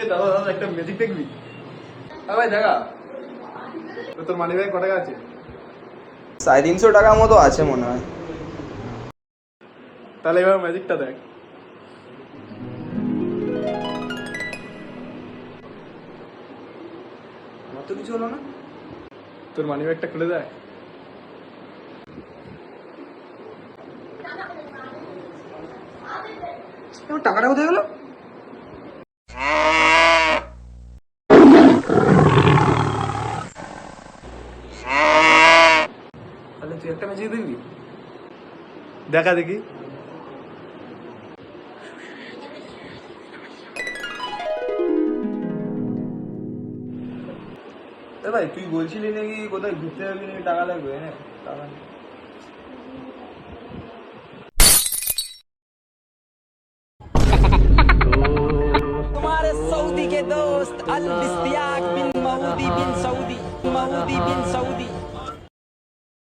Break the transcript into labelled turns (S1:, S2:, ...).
S1: এ দাদা দাদা একটা ম্যাজিক দেখবি? হ্যাঁ ভাই দেখা। তোর মানি ব্যাগ ক টাকা আছে
S2: সাড়ে তিনশো মতো আছে মনে হয়।
S1: তাহলে এবার ম্যাজিকটা দেখ।
S2: আমার তো কিছু হলো না।
S1: তোর মানি ব্যাগটা খুলে
S2: এবার টাকাটা কোথায় গেলো? তুই একটা ম্যাজিক দেখবি
S1: দেখা দেখি
S2: এ ভাই তুই বলছিলি নাকি কোথায় ঘুরতে যাবি নাকি টাকা লাগবে হ্যাঁ টাকা নেই।
S3: तुम्हारे सऊदी के दोस्त अल बिस्तियाक बिन मऊदी बिन सऊदी मऊदी बिन सऊदी